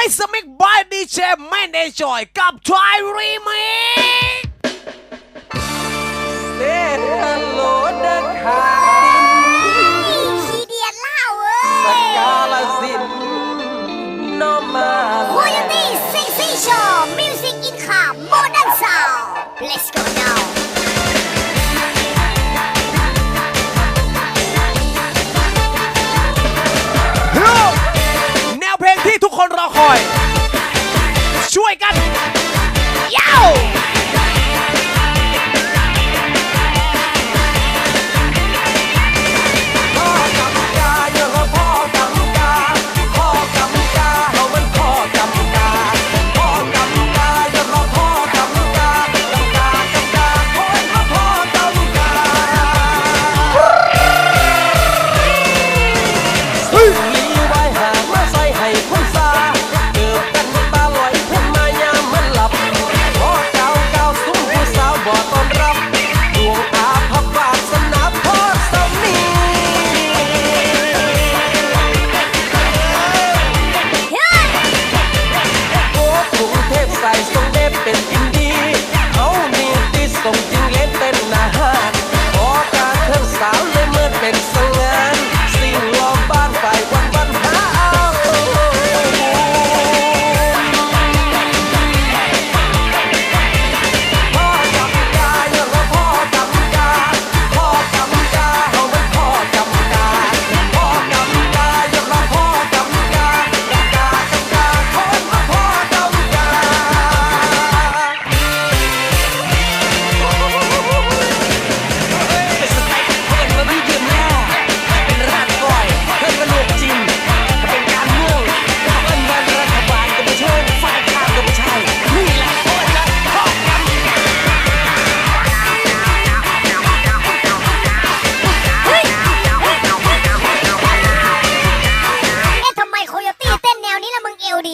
ไม่สมิกบายดีเจแมนเอจอยกับ Try Remix เด้อโหลดเด้อขาดินขี้เดียดเหล่าเว้สยกาลสินธุ์น้อมมาคุยตี้เซ็กซี่โชว์มิวสิกอินคาโมเดิร์นซาว let's go now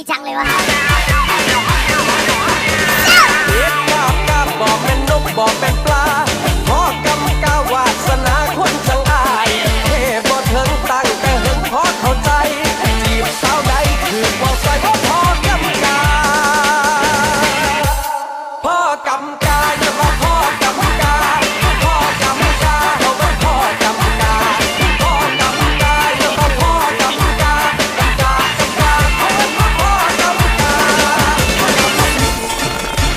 Chắc.